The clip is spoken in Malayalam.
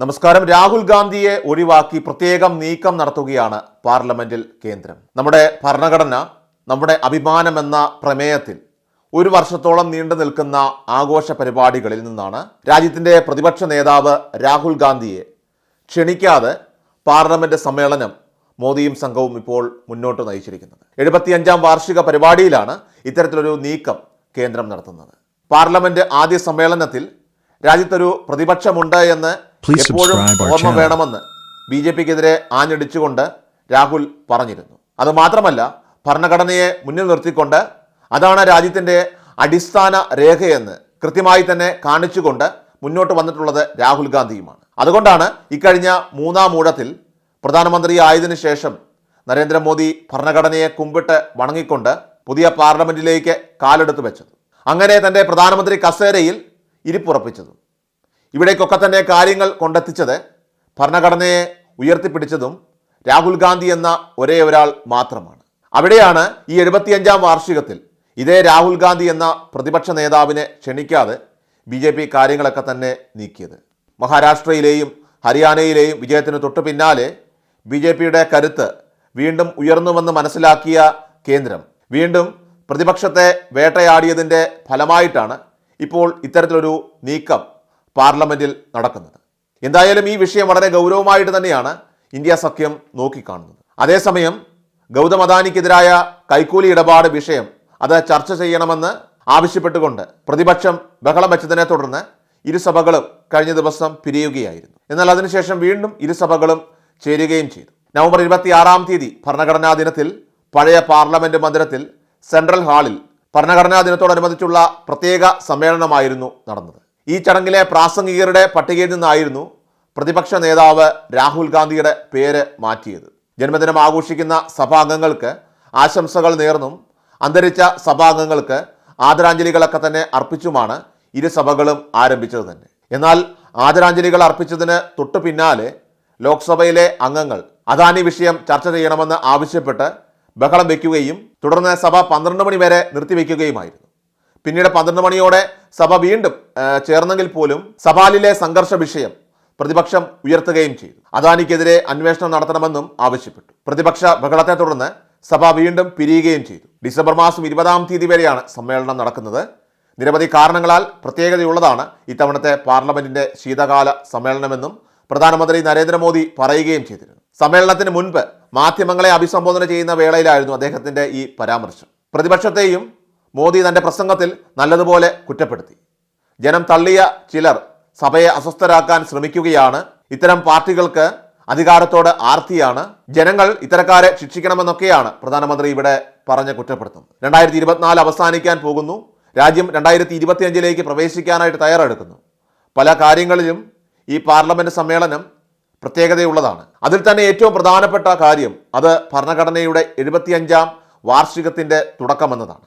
നമസ്കാരം. രാഹുൽ ഗാന്ധിയെ ഒഴിവാക്കി പ്രത്യേകം നീക്കം നടത്തുകയാണ് പാർലമെന്റിൽ കേന്ദ്രം. നമ്മുടെ ഭരണഘടന നമ്മുടെ അഭിമാനമെന്ന പ്രമേയത്തിൽ ഒരു വർഷത്തോളം നീണ്ടു നിൽക്കുന്ന ആഘോഷ പരിപാടികളിൽ നിന്നാണ് രാജ്യത്തിന്റെ പ്രതിപക്ഷ നേതാവ് രാഹുൽ ഗാന്ധിയെ ക്ഷണിക്കാതെ പാർലമെന്റ് സമ്മേളനം മോദിയും സംഘവും ഇപ്പോൾ മുന്നോട്ട് നയിച്ചിരിക്കുന്നത്. എഴുപത്തിയഞ്ചാം വാർഷിക പരിപാടിയിലാണ് ഇത്തരത്തിലൊരു നീക്കം കേന്ദ്രം നടത്തുന്നത്. പാർലമെന്റ് ആദ്യ സമ്മേളനത്തിൽ രാജ്യത്തൊരു പ്രതിപക്ഷമുണ്ട് എന്ന് എപ്പോഴും our ഓർമ്മ വേണമെന്ന് ബി ജെ പിക്കെതിരെ ആഞ്ഞടിച്ചുകൊണ്ട് രാഹുൽ പറഞ്ഞിരുന്നു. അത് മാത്രമല്ല ഭരണഘടനയെ മുന്നിൽ നിർത്തിക്കൊണ്ട് അതാണ് രാജ്യത്തിന്റെ അടിസ്ഥാന രേഖയെന്ന് കൃത്യമായി തന്നെ കാണിച്ചുകൊണ്ട് മുന്നോട്ട് വന്നിട്ടുള്ളത് രാഹുൽ ഗാന്ധിയുമാണ്. അതുകൊണ്ടാണ് ഇക്കഴിഞ്ഞ മൂന്നാം ഊഴത്തിൽ പ്രധാനമന്ത്രി ആയതിനു ശേഷം നരേന്ദ്രമോദി ഭരണഘടനയെ കുമ്പിട്ട് വണങ്ങിക്കൊണ്ട് പുതിയ പാർലമെന്റിലേക്ക് കാലെടുത്ത് വെച്ചത്. അങ്ങനെ തന്റെ പ്രധാനമന്ത്രി കസേരയിൽ ഇരിപ്പുറപ്പിച്ചതും. ഇവിടേക്കൊക്കെ തന്നെ കാര്യങ്ങൾ കൊണ്ടെത്തിച്ചത് ഭരണഘടനയെ ഉയർത്തിപ്പിടിച്ചതും രാഹുൽ ഗാന്ധി എന്ന ഒരേ ഒരാൾ മാത്രമാണ്. അവിടെയാണ് ഈ എഴുപത്തിയഞ്ചാം വാർഷികത്തിൽ ഇതേ രാഹുൽ ഗാന്ധി എന്ന പ്രതിപക്ഷ നേതാവിനെ ക്ഷണിക്കാതെ ബി ജെ പി കാര്യങ്ങളൊക്കെ തന്നെ നീക്കിയത്. മഹാരാഷ്ട്രയിലെയും ഹരിയാനയിലെയും വിജയത്തിന് തൊട്ടു പിന്നാലെ ബി ജെ പിയുടെ കരുത്ത് വീണ്ടും ഉയർന്നുവെന്ന് മനസ്സിലാക്കിയ കേന്ദ്രം വീണ്ടും പ്രതിപക്ഷത്തെ വേട്ടയാടിയതിന്റെ ഫലമായിട്ടാണ് ഇപ്പോൾ ഇത്തരത്തിലൊരു നീക്കം പാർലമെന്റിൽ നടക്കുന്നത്. എന്തായാലും ഈ വിഷയം വളരെ ഗൗരവമായിട്ട് തന്നെയാണ് ഇന്ത്യ സഖ്യം നോക്കിക്കാണുന്നത്. അതേസമയം ഗൗതം അദാനിക്കെതിരായ കൈക്കൂലി ഇടപാട് വിഷയം അത് ചർച്ച ചെയ്യണമെന്ന് ആവശ്യപ്പെട്ടുകൊണ്ട് പ്രതിപക്ഷം ബഹളം വെച്ചതിനെ തുടർന്ന് ഇരുസഭകളും കഴിഞ്ഞ ദിവസം പിരിയുകയായിരുന്നു. എന്നാൽ അതിനുശേഷം വീണ്ടും ഇരുസഭകളും ചേരുകയും ചെയ്തു. നവംബർ ഇരുപത്തിയാറാം തീയതി ഭരണഘടനാ ദിനത്തിൽ പഴയ പാർലമെന്റ് മന്ദിരത്തിൽ സെൻട്രൽ ഹാളിൽ ഭരണഘടനാ ദിനത്തോടനുബന്ധിച്ചുള്ള പ്രത്യേക സമ്മേളനമായിരുന്നു നടന്നത്. ഈ ചടങ്ങിലെ പ്രാസംഗികരുടെ പട്ടികയിൽ നിന്നായിരുന്നു പ്രതിപക്ഷ നേതാവ് രാഹുൽ ഗാന്ധിയുടെ പേര് മാറ്റിയത്. ജന്മദിനം ആഘോഷിക്കുന്ന സഭാംഗങ്ങൾക്ക് ആശംസകൾ നേർന്നും അന്തരിച്ച സഭാംഗങ്ങൾക്ക് ആദരാഞ്ജലികളൊക്കെ തന്നെ അർപ്പിച്ചുമാണ് ഇരു സഭകളും ആരംഭിച്ചത് തന്നെ. എന്നാൽ ആദരാഞ്ജലികൾ അർപ്പിച്ചതിന് തൊട്ടു പിന്നാലെ ലോക്സഭയിലെ അംഗങ്ങൾ അദാനി വിഷയം ചർച്ച ചെയ്യണമെന്ന് ആവശ്യപ്പെട്ട് ബഹളം വയ്ക്കുകയും തുടർന്ന് സഭ പന്ത്രണ്ട് മണി വരെ നിർത്തിവെക്കുകയുമായിരുന്നു. പിന്നീട് പന്ത്രണ്ട് മണിയോടെ സഭ വീണ്ടും ചേർന്നെങ്കിൽ പോലും സഭാലിലെ സംഘർഷ വിഷയം പ്രതിപക്ഷം ഉയർത്തുകയും ചെയ്തു. അദാനിക്കെതിരെ അന്വേഷണം നടത്തണമെന്നും ആവശ്യപ്പെട്ടു. പ്രതിപക്ഷ ബഹളത്തെ തുടർന്ന് സഭ വീണ്ടും പിരിയുകയും ചെയ്തു. ഡിസംബർ മാസം ഇരുപതാം തീയതി വരെയാണ് സമ്മേളനം നടക്കുന്നത്. നിരവധി കാരണങ്ങളാൽ പ്രത്യേകതയുള്ളതാണ് ഇത്തവണത്തെ പാർലമെന്റിന്റെ ശീതകാല സമ്മേളനമെന്നും പ്രധാനമന്ത്രി നരേന്ദ്രമോദി പറയുകയും ചെയ്തിരുന്നു. സമ്മേളനത്തിന് മുൻപ് മാധ്യമങ്ങളെ അഭിസംബോധന ചെയ്യുന്ന വേളയിലായിരുന്നു അദ്ദേഹത്തിന്റെ ഈ പരാമർശം. പ്രതിപക്ഷത്തെയും മോദി തന്റെ പ്രസംഗത്തിൽ നല്ലതുപോലെ കുറ്റപ്പെടുത്തി. ജനം തള്ളിയ ചിലർ സഭയെ അസ്വസ്ഥരാക്കാൻ ശ്രമിക്കുകയാണ്. ഇത്തരം പാർട്ടികൾക്ക് അധികാരത്തോട് ആർത്തിയാണ്. ജനങ്ങൾ ഇത്തരക്കാരെ ശിക്ഷിക്കണമെന്നൊക്കെയാണ് പ്രധാനമന്ത്രി ഇവിടെ പറഞ്ഞ് കുറ്റപ്പെടുത്തുന്നത് രണ്ടായിരത്തി ഇരുപത്തിനാല് അവസാനിക്കാൻ പോകുന്നു. രാജ്യം രണ്ടായിരത്തി ഇരുപത്തിയഞ്ചിലേക്ക് പ്രവേശിക്കാനായിട്ട് തയ്യാറെടുക്കുന്നു. പല കാര്യങ്ങളിലും ഈ പാർലമെന്റ് സമ്മേളനം പ്രത്യേകതയുള്ളതാണ്. അതിൽ തന്നെ ഏറ്റവും പ്രധാനപ്പെട്ട കാര്യം അത് ഭരണഘടനയുടെ എഴുപത്തിയഞ്ചാം വാർഷികത്തിന്റെ തുടക്കമെന്നതാണ്.